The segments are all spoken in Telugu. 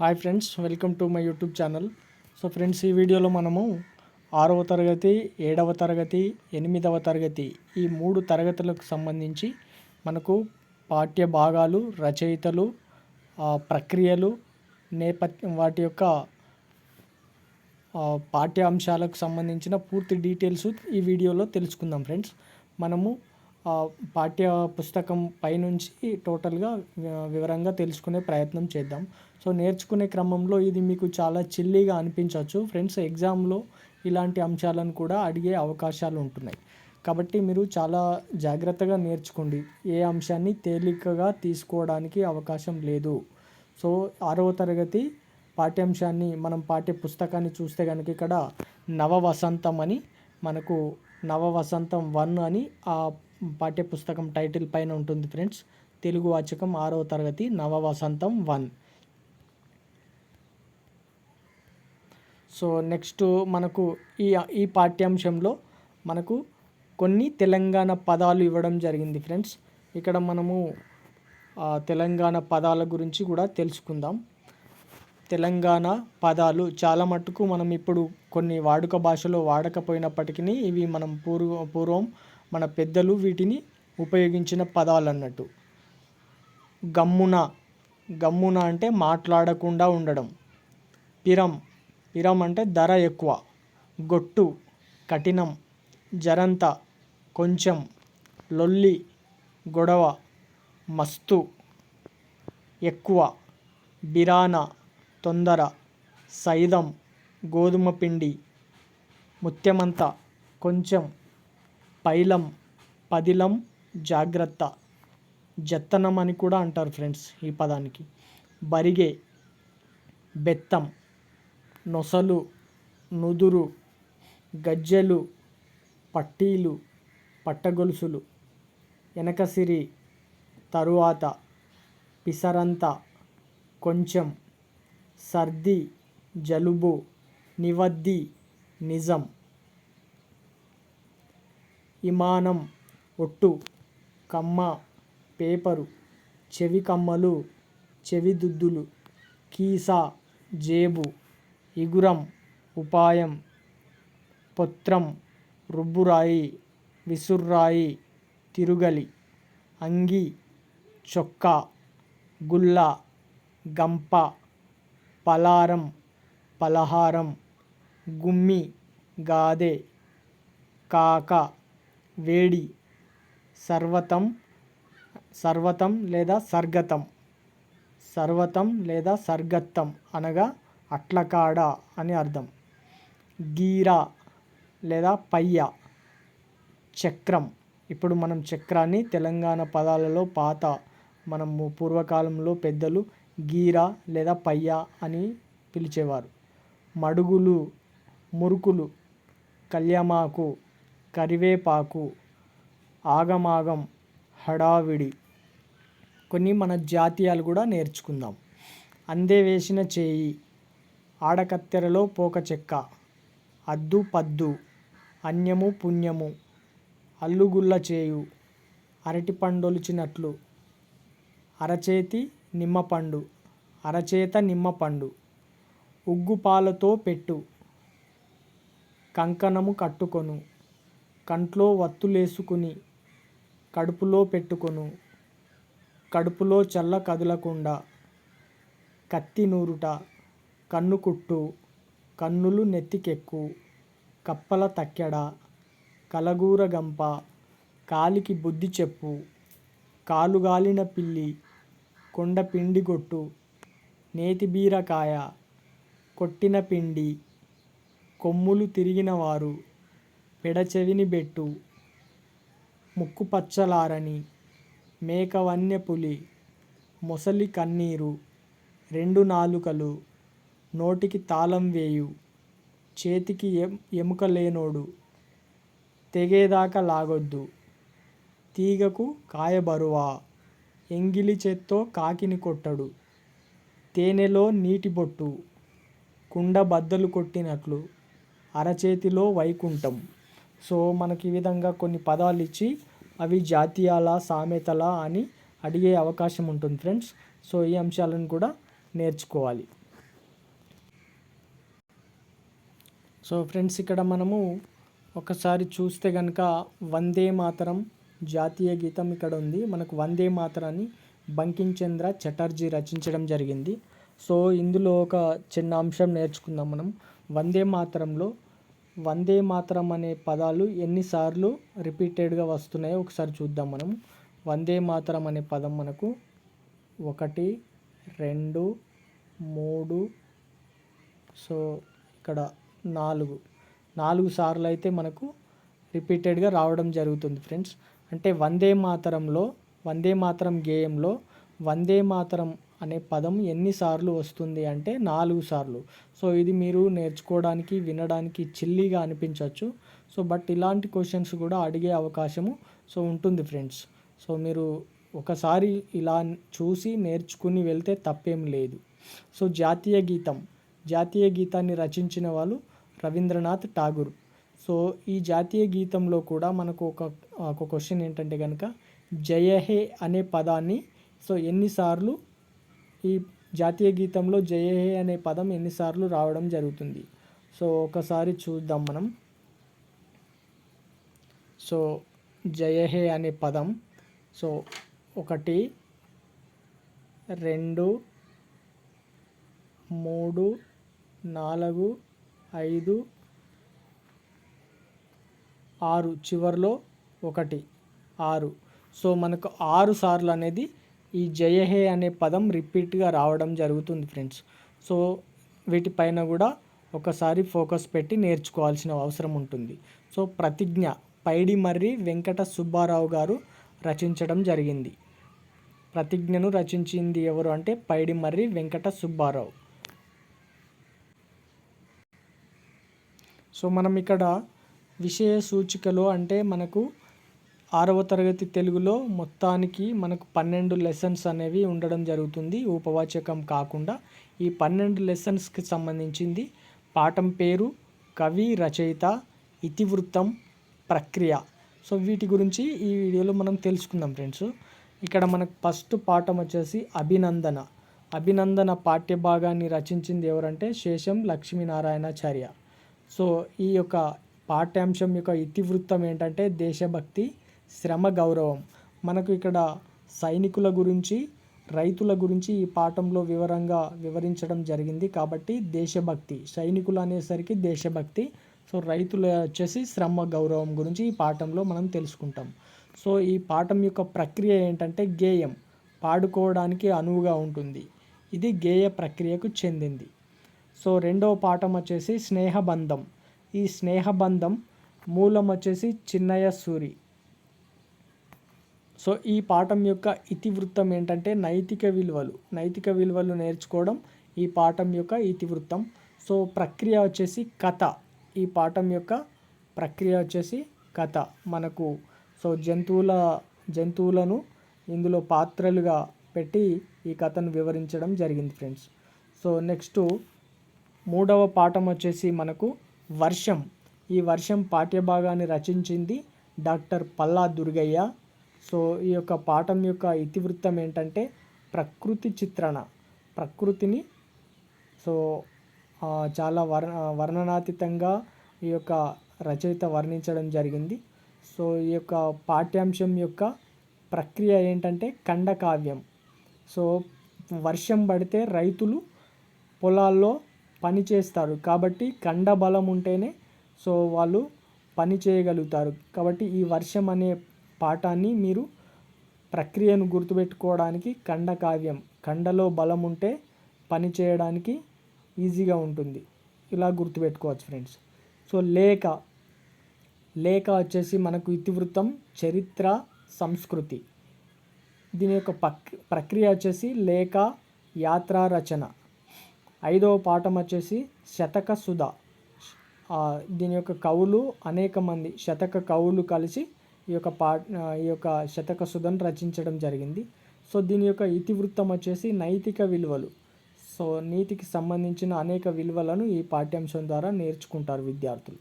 Hi friends welcome to my YouTube channel. So friends ఈ వీడియోలో మనము ఆరవ తరగతి ఏడవ తరగతి ఎనిమిదవ తరగతి ఈ మూడు తరగతులకు సంబంధించి మనకు పాఠ్య భాగాలు రచయితలు ప్రక్రియలు నేపథ్యం వాటి యొక్క పాఠ్యాంశాలకు సంబంధించిన పూర్తి డీటెయిల్స్ ఈ వీడియోలో తెలుసుకుందాం ఫ్రెండ్స్. మనము పాఠ్య పుస్తకం పైనుంచి టోటల్గా వివరంగా తెలుసుకునే ప్రయత్నం చేద్దాం. సో నేర్చుకునే క్రమంలో ఇది మీకు చాలా చిల్లీగా అనిపించవచ్చు. ఫ్రెండ్స్ ఎగ్జామ్లో ఇలాంటి అంశాలను కూడా అడిగే అవకాశాలు ఉంటున్నాయి. కాబట్టి మీరు చాలా జాగ్రత్తగా నేర్చుకోండి. ఏ అంశాన్ని తేలికగా తీసుకోవడానికి అవకాశం లేదు. సో ఆరవ తరగతి పాఠ్యాంశాన్ని మనం పాఠ్య పుస్తకాన్ని చూస్తే కనుక ఇక్కడ నవ వసంతం అని మనకు నవ వసంతం వన్ అని ఆ పాఠ్య పుస్తకం టైటిల్ పైన ఉంటుంది ఫ్రెండ్స్. తెలుగు వాచకం ఆరవ తరగతి నవ వసంతం వన్. సో నెక్స్ట్ మనకు ఈ ఈ పాఠ్యాంశంలో మనకు కొన్ని తెలంగాణ పదాలు ఇవ్వడం జరిగింది ఫ్రెండ్స్. ఇక్కడ మనము తెలంగాణ పదాల గురించి కూడా తెలుసుకుందాం. తెలంగాణ పదాలు చాలా మట్టుకు మనం ఇప్పుడు కొన్ని వాడుక భాషలో వాడకపోయినప్పటికీ ఇవి మనం పూర్వ పూర్వం మన పెద్దలు వీటిని ఉపయోగించిన పదాలు అన్నట్టు గమ్మున గమ్మున అంటే మాట్లాడకుండా ఉండడం. పిరం పిరం అంటే ధర ఎక్కువ. గొట్టు కఠినం జరంత కొంచెం లొల్లి గొడవ మస్తు ఎక్కువ బిరాన తొందర సైదం గోధుమ పిండి ముత్యమంత కొంచెం పైలం పదిలం జాగ్రత్త జత్తనం అని కూడా అంటారు ఫ్రెండ్స్ ఈ పదానికి. బరిగే బెత్తం నొసలు నుదురు గజ్జెలు పట్టీలు పట్టగొలుసులు వెనకసిరి తరువాత పిసరంత కొంచెం సర్ది జలుబు నివద్ది నిజం. ఇమానం ఒట్టు కమ్మ పేపరు చెవి కమ్మలు చెవిదుద్దులు కీసా జేబు ఇగురం ఉపాయం పొత్రం రుబ్బురాయి విసుర్రాయి తిరుగలి అంగి చొక్కా గుల్ల గంప పలారం పలహారం గుమ్మి గాదె కాక వేడి సర్వతం సర్వతం లేదా సర్గతం. సర్వతం లేదా సర్గత్తం అనగా అట్లకాడ అని అర్థం. గీరా లేదా పయ్య చక్రం. ఇప్పుడు మనం చక్రాన్ని తెలంగాణ పదాలలో పాత మనము పూర్వకాలంలో పెద్దలు గీరా లేదా పయ్య అని పిలిచేవారు. మడుగులు మురుకులు కళ్యామాకు కరివేపాకు ఆగమాగం హడావిడి కొన్ని మన జాతీయాలు కూడా నేర్చుకుందాం. అందే వేసిన చేయి ఆడకత్తెరలో పోక చెక్క అద్దు పద్దు అన్యము పుణ్యము అల్లుగుల్ల చేయు అరటి పండొలిచినట్లు అరచేతి నిమ్మపండు అరచేత నిమ్మపండు ఉగ్గు పాలతో పెట్టు కంకణము కట్టుకొను కంట్లో వత్తులేసుకుని కడుపులో పెట్టుకొను. కడుపులో చల్ల కదలకుండా కత్తి నూరుట కన్ను కుట్టు కన్నులు నెత్తికెక్కు కప్పల తక్కెడ కలగూర గంప కాలికి బుద్ధి చెప్పు కాలుగాలిన పిల్లి కొండ పిండి గొట్టు నేతి బీరకాయ కొట్టిన పిండి కొమ్ములు తిరిగినవారు పెడచెవిని బెట్టు. ముక్కు పచ్చలారని మేక పులి మొసలి కన్నీరు. రెండు నాలుకలు. నోటికి తాళం వేయు. చేతికి ఎం ఎముక లేనోడు తెగేదాకా లాగొద్దు. తీగకు కాయబరువా. ఎంగిలి చేత్తో కాకిని కొట్టడు. తేనెలో నీటి బొట్టు. కుండ బద్దలు కొట్టినట్లు. అరచేతిలో వైకుంఠం. సో మనకి ఈ విధంగా కొన్ని పదాలు ఇచ్చి అవి జాతీయాల సామెతల అని అడిగే అవకాశం ఉంటుంది ఫ్రెండ్స్. సో ఈ అంశాలను కూడా నేర్చుకోవాలి. సో ఫ్రెండ్స్ ఇక్కడ మనము ఒకసారి చూస్తే కనుక వందే మాతరం జాతీయ గీతం ఇక్కడ ఉంది. మనకు వందే మాతరాన్ని బంకించంద్ర చటర్జీ రచించడం జరిగింది. సో ఇందులో ఒక చిన్న అంశం నేర్చుకుందాం మనం. వందే మాతరంలో వందే మాతరం అనే పదాలు ఎన్నిసార్లు రిపీటెడ్గా వస్తున్నాయో ఒకసారి చూద్దాం మనం. వందే మాతరం అనే పదం మనకు ఒకటి రెండు మూడు సో ఇక్కడ నాలుగు. నాలుగు సార్లు అయితే మనకు రిపీటెడ్గా రావడం జరుగుతుంది ఫ్రెండ్స్. అంటే వందే మాతరంలో వందే మాతరం గేయంలో వందే మాతరం అనే పదం ఎన్నిసార్లు వస్తుంది అంటే నాలుగు సార్లు. సో ఇది మీరు నేర్చుకోవడానికి వినడానికి చిల్లీగా అనిపించవచ్చు సో బట్ ఇలాంటి క్వశ్చన్స్ కూడా అడిగే అవకాశము సో ఉంటుంది ఫ్రెండ్స్. సో మీరు ఒకసారి ఇలా చూసి నేర్చుకుని వెళ్తే తప్పేం లేదు. సో జాతీయ గీతం. జాతీయ గీతాన్ని రచించిన వాళ్ళు రవీంద్రనాథ్ ఠాగూర్. సో ఈ జాతీయ గీతంలో కూడా మనకు ఒక ఒక క్వశ్చన్ ఏంటంటే కనుక జయ హే అనే పదాన్ని సో ఎన్నిసార్లు ఈ జాతీయ గీతంలో జయ హే అనే పదం ఎన్నిసార్లు రావడం జరుగుతుంది. సో ఒకసారి చూద్దాం మనం. సో జయ హే అనే పదం. సో ఒకటి రెండు మూడు నాలుగు ఐదు ఆరు చివరిలో ఒకటి ఆరు. సో మనకు ఆరు సార్లు అనేది ఈ జయహే అనే పదం రిపీట్గా రావడం జరుగుతుంది ఫ్రెండ్స్. సో వీటిపైన కూడా ఒకసారి ఫోకస్ పెట్టి నేర్చుకోవాల్సిన అవసరం ఉంటుంది. సో ప్రతిజ్ఞ పైడి మర్రి వెంకట సుబ్బారావు గారు రచించడం జరిగింది. ప్రతిజ్ఞను రచించింది ఎవరు అంటే పైడి మర్రి వెంకట సుబ్బారావు. సో మనం ఇక్కడ విషయ సూచికలో అంటే మనకు ఆరవ తరగతి తెలుగులో మొత్తానికి మనకు పన్నెండు లెసన్స్ అనేవి ఉండడం జరుగుతుంది. ఉపవాచకం కాకుండా ఈ పన్నెండు లెసన్స్కి సంబంధించింది పాఠం పేరు కవి రచయిత ఇతివృత్తం ప్రక్రియ. సో వీటి గురించి ఈ వీడియోలో మనం తెలుసుకుందాం ఫ్రెండ్స్. ఇక్కడ మనకు ఫస్ట్ పాఠం వచ్చేసి అభినందన. అభినందన పాఠ్యభాగాన్ని రచించింది ఎవరంటే శేషం లక్ష్మీనారాయణాచార్య. సో ఈ యొక్క పాఠ్యాంశం యొక్క ఇతివృత్తం ఏంటంటే దేశభక్తి శ్రమ గౌరవం. మనకు ఇక్కడ సైనికుల గురించి రైతుల గురించి ఈ పాఠంలో వివరంగా వివరించడం జరిగింది. కాబట్టి దేశభక్తి సైనికులు అనేసరికి దేశభక్తి. సో రైతులు వచ్చేసి శ్రమ గౌరవం గురించి ఈ పాఠంలో మనం తెలుసుకుంటాం. సో ఈ పాఠం యొక్క ప్రక్రియ ఏంటంటే గేయం పాడుకోవడానికి అనువుగా ఉంటుంది. ఇది గేయ ప్రక్రియకు చెందింది. సో రెండవ పాఠం వచ్చేసి స్నేహబంధం. ఈ స్నేహబంధం మూలం వచ్చేసి చిన్నయ్య సూరి. సో ఈ పాఠం యొక్క ఇతివృత్తం ఏంటంటే నైతిక విలువలు నైతిక విలువలు నేర్చుకోవడం ఈ పాఠం యొక్క ఇతివృత్తం. సో ప్రక్రియ వచ్చేసి కథ. ఈ పాఠం యొక్క ప్రక్రియ వచ్చేసి కథ మనకు. సో జంతువుల జంతువులను ఇందులో పాత్రలుగా పెట్టి ఈ కథను వివరించడం జరిగింది ఫ్రెండ్స్. సో నెక్స్ట్ మూడవ పాఠం వచ్చేసి మనకు వర్షం. ఈ వర్షం పాఠ్యభాగాన్ని రచించింది డాక్టర్ పల్లా దుర్గయ్య. సో ఈ యొక్క పాఠం యొక్క ఇతివృత్తం ఏంటంటే ప్రకృతి చిత్రణ. ప్రకృతిని సో చాలా వర్ణ వర్ణనాతీతంగా ఈ యొక్క రచయిత వర్ణించడం జరిగింది. సో ఈ యొక్క పాఠ్యాంశం యొక్క ప్రక్రియ ఏంటంటే ఖండకావ్యం. సో వర్షం పడితే రైతులు పొలాల్లో పని చేస్తారు. కాబట్టి కండ బలం ఉంటేనే సో వాళ్ళు పని చేయగలుగుతారు. కాబట్టి ఈ వర్షం అనే పాఠాన్ని మీరు ప్రక్రియను గుర్తుపెట్టుకోవడానికి కండ కావ్యం కండలో బలం ఉంటే పని చేయడానికి ఈజీగా ఉంటుంది. ఇలా గుర్తుపెట్టుకోవచ్చు ఫ్రెండ్స్. సో లేఖ. లేఖ వచ్చేసి మనకు ఇతివృత్తం చరిత్ర సంస్కృతి. దీని యొక్క ప్రక్రియ వచ్చేసి లేఖ యాత్రా రచన. ఐదవ పాఠం వచ్చేసి శతక సుధ. దీని యొక్క కవులు అనేక మంది శతక కవులు కలిసి ఈ యొక్క పా ఈ యొక్క శతక సుధను రచించడం జరిగింది. సో దీని యొక్క ఇతివృత్తం వచ్చేసి నైతిక విలువలు. సో నీతికి సంబంధించిన అనేక విలువలను ఈ పాఠ్యాంశం ద్వారా నేర్చుకుంటారు విద్యార్థులు.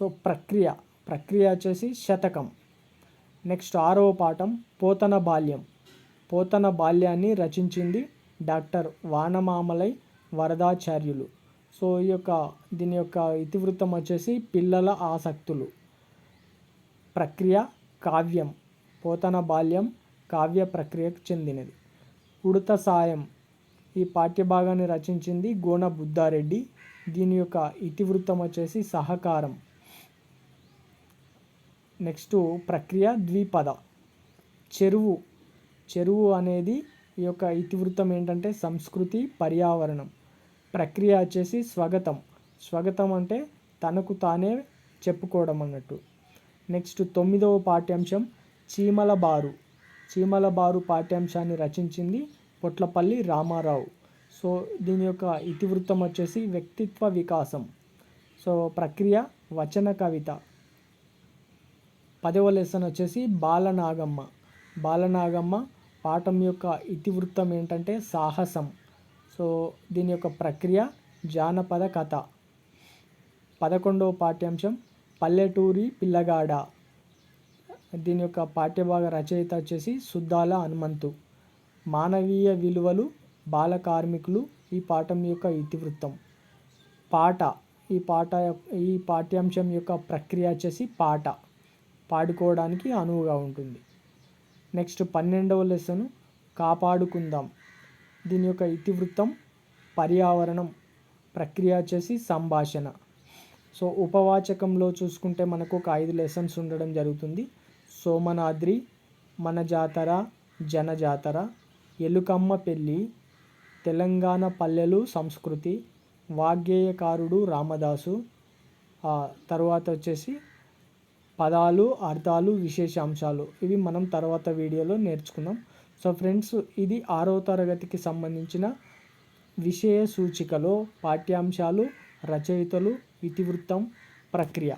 సో ప్రక్రియ ప్రక్రియ వచ్చేసి శతకం. నెక్స్ట్ ఆరవ పాఠం పోతన బాల్యం. పోతన బాల్యాన్ని రచించింది డాక్టర్ వానమామలై వరదాచార్యులు. సో ఈ యొక్క దీని యొక్క ఇతివృత్తం వచ్చేసి పిల్లల ఆసక్తులు. ప్రక్రియ కావ్యం పోతన బాల్యం కావ్య ప్రక్రియకు చెందినది. ఉడత సాయం ఈ పాఠ్యభాగాన్ని రచించింది గోన బుద్ధారెడ్డి. దీని యొక్క ఇతివృత్తం వచ్చేసి సహకారం. నెక్స్ట్ ప్రక్రియ ద్విపద. చెరువు. చెరువు అనేది ఈ యొక్క ఇతివృత్తం ఏంటంటే సంస్కృతి పర్యావరణం. ప్రక్రియ వచ్చేసి స్వాగతం. స్వాగతం అంటే తనకు తానే చెప్పుకోవడం అన్నట్టు. నెక్స్ట్ తొమ్మిదవ పాఠ్యాంశం చీమల బారు చీమల బారు పాఠ్యాంశాన్ని రచించింది పొట్లపల్లి రామారావు. సో దీని యొక్క ఇతివృత్తం వచ్చేసి వ్యక్తిత్వ వికాసం. సో ప్రక్రియ వచన కవిత. పదవ లెసన్ వచ్చేసి బాలనాగమ్మ. బాలనాగమ్మ పాఠం యొక్క ఇతివృత్తం ఏంటంటే సాహసం. సో దీని యొక్క ప్రక్రియ జానపద కథ. పదకొండవ పాఠ్యాంశం పల్లెటూరి పిల్లగాడ. దీని యొక్క పాఠ్యభాగ రచయిత వచ్చేసి సుద్దాల హనుమంతు. మానవీయ విలువలు బాల కార్మికులు ఈ పాఠం యొక్క ఇతివృత్తం. పాట ఈ పాట ఈ పాఠ్యాంశం యొక్క ప్రక్రియ వచ్చేసి పాట. పాడుకోవడానికి అనువుగా ఉంటుంది. నెక్స్ట్ పన్నెండవ లెసన్ కాపాడుకుందాం. దీని యొక్క ఇతివృత్తం పర్యావరణం. ప్రక్రియ వచ్చేసి సంభాషణ. సో ఉపవాచకంలో చూసుకుంటే మనకు ఒక ఐదు లెసన్స్ ఉండడం జరుగుతుంది. సోమనాద్రి మన జాతర జన జాతర ఎలుకమ్మ పెళ్ళి తెలంగాణ పల్లెలు సంస్కృతి వాగ్గేయకారుడు రామదాసు తర్వాత వచ్చేసి పదాలు అర్థాలు విశేషాంశాలు ఇవి మనం తర్వాత వీడియోలో నేర్చుకుందాం. సో ఫ్రెండ్స్ ఇది ఆరో తరగతికి సంబంధించిన విషయ సూచికలో పాఠ్యాంశాలు రచయితలు ఇతివృత్తం ప్రక్రియ